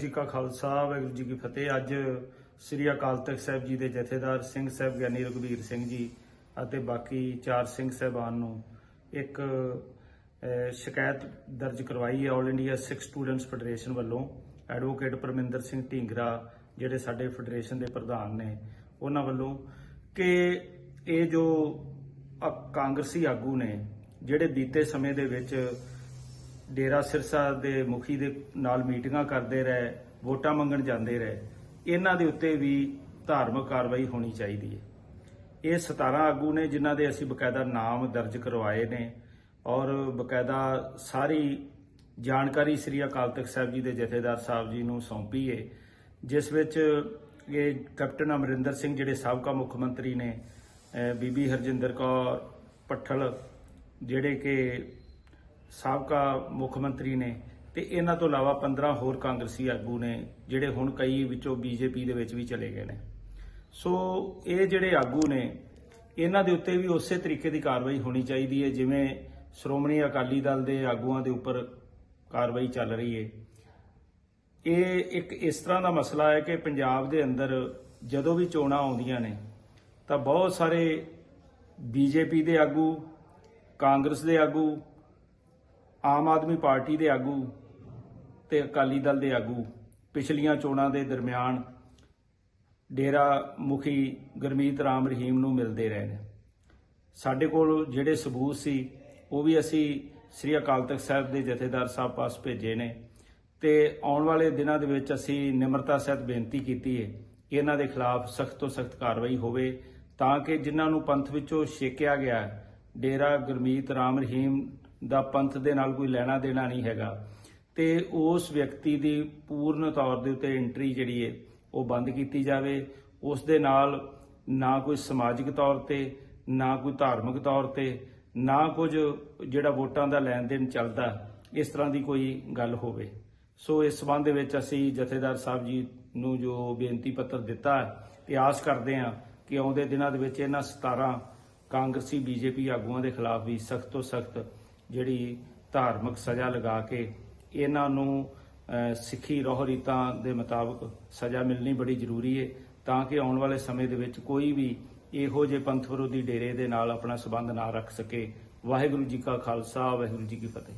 ਜੀ ਕਾ ਖਾਲਸਾ, ਵਾਹਿਗੁਰੂ ਜੀ ਕੀ ਫਤਿਹ। ਅੱਜ ਸ੍ਰੀ ਅਕਾਲ ਤਖਤ ਸਾਹਿਬ ਜੀ ਦੇ ਜਥੇਦਾਰ ਸਿੰਘ ਸਾਹਿਬ ਗਿਆਨੀ ਰਘਬੀਰ ਸਿੰਘ ਜੀ ਅਤੇ ਬਾਕੀ ਚਾਰ ਸਿੰਘ ਸਾਹਿਬਾਨ ਨੂੰ ਇੱਕ ਸ਼ਿਕਾਇਤ ਦਰਜ ਕਰਵਾਈ ਹੈ all India Sikh students federation ਵੱਲੋਂ। ਐਡਵੋਕੇਟ ਪਰਮਿੰਦਰ ਸਿੰਘ ਢੀਂਗਰਾ, ਜਿਹੜੇ ਸਾਡੇ ਫੈਡਰੇਸ਼ਨ ਦੇ ਪ੍ਰਧਾਨ ਨੇ, ਉਹਨਾਂ ਵੱਲੋਂ ਕਿ ਇਹ ਜੋ ਅ- ਕਾਂਗਰਸੀ ਆਗੂ ਨੇ, ਜਿਹੜੇ ਬੀਤੇ ਸਮੇਂ ਦੇ ਵਿੱਚ ਡੇਰਾ ਸਿਰਸਾ ਦੇ ਮੁਖੀ ਦੇ ਨਾਲ ਮੀਟਿੰਗਾਂ ਕਰਦੇ ਰਹੇ, ਵੋਟਾਂ ਮੰਗਣ ਜਾਂਦੇ ਰਹੇ, ਇਹਨਾਂ ਦੇ ਉੱਤੇ ਵੀ ਧਾਰਮਿਕ ਕਾਰਵਾਈ ਹੋਣੀ ਚਾਹੀਦੀ ਹੈ। ਇਹ 17 ਆਗੂ ਨੇ ਜਿਨ੍ਹਾਂ ਦੇ ਅਸੀਂ ਬਕਾਇਦਾ ਨਾਮ ਦਰਜ ਕਰਵਾਏ ਨੇ ਔਰ ਬਕਾਇਦਾ ਸਾਰੀ ਜਾਣਕਾਰੀ ਸ੍ਰੀ ਅਕਾਲ ਤਖਤ ਸਾਹਿਬ ਜੀ ਦੇ ਜਥੇਦਾਰ ਸਾਹਿਬ ਜੀ ਨੂੰ ਸੌਂਪੀ ਹੈ, ਜਿਸ ਵਿੱਚ ਇਹ ਕੈਪਟਨ ਅਮਰਿੰਦਰ ਸਿੰਘ ਜਿਹੜੇ ਸਾਬਕਾ ਮੁੱਖ ਮੰਤਰੀ ਨੇ ਬੀਬੀ ਹਰਜਿੰਦਰ ਕੌਰ ਪੱਠਲ, ਜਿਹੜੇ ਕਿ ਸਾਬਕਾ ਮੁੱਖ ਮੰਤਰੀ ਨੇ ਤੇ ਇਹਨਾਂ ਤੋਂ ਇਲਾਵਾ 15 ਹੋਰ ਕਾਂਗਰਸੀ ਆਗੂ ਨੇ ਜਿਹੜੇ ਹੁਣ ਕਈ ਵਿੱਚੋਂ ਬੀਜੇਪੀ ਦੇ ਵਿੱਚ ਵੀ ਚਲੇ ਗਏ ਨੇ। ਸੋ ਇਹ ਜਿਹੜੇ ਆਗੂ ਨੇ, ਇਹਨਾਂ ਦੇ ਉੱਤੇ ਵੀ ਉਸੇ ਤਰੀਕੇ ਦੀ ਕਾਰਵਾਈ ਹੋਣੀ ਚਾਹੀਦੀ ਹੈ, ਜਿਵੇਂ ਸ਼੍ਰੋਮਣੀ ਅਕਾਲੀ ਦਲ ਦੇ ਆਗੂਆਂ ਦੇ ਉੱਪਰ ਕਾਰਵਾਈ ਚੱਲ ਰਹੀ ਹੈ। ਇਹ ਇੱਕ ਇਸ ਤਰ੍ਹਾਂ ਦਾ ਮਸਲਾ ਹੈ ਕਿ ਪੰਜਾਬ ਦੇ ਅੰਦਰ ਜਦੋਂ ਵੀ ਚੋਣਾਂ ਆਉਂਦੀਆਂ ਨੇ, ਤਾਂ ਬਹੁਤ ਸਾਰੇ ਬੀਜੇਪੀ ਦੇ ਆਗੂ, ਕਾਂਗਰਸ ਦੇ ਆਗੂ ਆਮ ਆਦਮੀ ਪਾਰਟੀ ਦੇ ਆਗੂ ਤੇ ਅਕਾਲੀ ਦਲ ਦੇ ਆਗੂ ਪਿਛਲੀਆਂ ਚੋਣਾਂ ਦੇ ਦਰਮਿਆਨ ਡੇਰਾ ਮੁਖੀ ਗੁਰਮੀਤ ਰਾਮ ਰਹੀਮ ਨੂੰ ਮਿਲਦੇ ਰਹੇ ਨੇ। ਸਾਡੇ ਕੋਲ ਜਿਹੜੇ ਸਬੂਤ ਸੀ, ਉਹ ਵੀ ਅਸੀਂ ਸ੍ਰੀ ਅਕਾਲ ਤਖਤ ਸਾਹਿਬ ਦੇ ਜਥੇਦਾਰ ਸਾਹਿਬ ਪਾਸ ਭੇਜੇ ਨੇ ਤੇ ਆਉਣ ਵਾਲੇ ਦਿਨਾਂ ਦੇ ਵਿੱਚ ਅਸੀਂ ਨਿਮਰਤਾ ਸਹਿਤ ਬੇਨਤੀ ਕੀਤੀ ਹੈ ਕਿ ਇਹਨਾਂ ਦੇ ਖਿਲਾਫ ਸਖਤ ਤੋਂ ਸਖਤ ਕਾਰਵਾਈ ਹੋਵੇ ਤਾਂ ਕਿ ਜਿਨ੍ਹਾਂ ਨੂੰ ਪੰਥ ਵਿੱਚੋਂ ਛੇਕਿਆ ਗਿਆ ਡੇਰਾ ਗੁਰਮੀਤ ਰਾਮ ਰਹੀਮ ਦਾ ਪੰਥ ਦੇ ਨਾਲ ਕੋਈ ਲੈਣਾ ਦੇਣਾ ਨਹੀਂ ਹੈਗਾ। ਤੇ ਉਸ ਵਿਅਕਤੀ ਦੀ ਪੂਰਨ ਤੌਰ ਦੇ ਉੱਤੇ ਐਂਟਰੀ ਜਿਹੜੀ ਹੈ ਉਹ ਬੰਦ ਕੀਤੀ ਜਾਵੇ। ਉਸ ਦੇ ਨਾਲ ਨਾ ਕੋਈ ਸਮਾਜਿਕ ਤੌਰ ਤੇ, ਨਾ ਕੋਈ ਧਾਰਮਿਕ ਤੌਰ ਤੇ, ਨਾ ਕੁਝ ਜਿਹੜਾ ਵੋਟਾਂ ਦਾ ਲੈਣ ਦੇਣ ਚੱਲਦਾ, ਇਸ ਤਰ੍ਹਾਂ ਦੀ ਕੋਈ ਗੱਲ ਹੋਵੇ। ਸੋ ਇਸ ਸਬੰਧ ਦੇ ਵਿੱਚ ਅਸੀਂ ਜਥੇਦਾਰ ਸਾਹਿਬ ਜੀ ਨੂੰ ਜੋ ਬੇਨਤੀ ਪੱਤਰ ਦਿੱਤਾ ਹੈ, ਤੇ ਆਸ ਕਰਦੇ ਹਾਂ ਕਿ ਆਉਂਦੇ ਦਿਨਾਂ ਦੇ ਵਿੱਚ ਇਹਨਾਂ 17 ਕਾਂਗਰਸੀ, ਬੀਜੇਪੀ ਆਗੂਆਂ ਦੇ ਖਿਲਾਫ ਵੀ ਸਖਤ ਤੋਂ ਸਖਤ ਜਿਹੜੀ ਧਾਰਮਿਕ ਸਜ਼ਾ ਲਗਾ ਕੇ ਇਹਨਾਂ ਨੂੰ ਸਿੱਖੀ ਰੋਹ ਰੀਤਾਂ ਦੇ ਮੁਤਾਬਕ ਸਜ਼ਾ ਮਿਲਣੀ ਬੜੀ ਜ਼ਰੂਰੀ ਹੈ ਤਾਂ ਕਿ ਆਉਣ ਵਾਲੇ ਸਮੇਂ ਦੇ ਵਿੱਚ ਕੋਈ ਵੀ ਇਹੋ ਜਿਹੇ ਪੰਥ ਵਿਰੋਧੀ ਡੇਰੇ ਦੇ ਨਾਲ ਆਪਣਾ ਸਬੰਧ ਨਾ ਰੱਖ ਸਕੇ। ਵਾਹਿਗੁਰੂ ਜੀ ਕਾ ਖਾਲਸਾ, ਵਾਹਿਗੁਰੂ ਜੀ ਕੀ ਫਤਿਹ।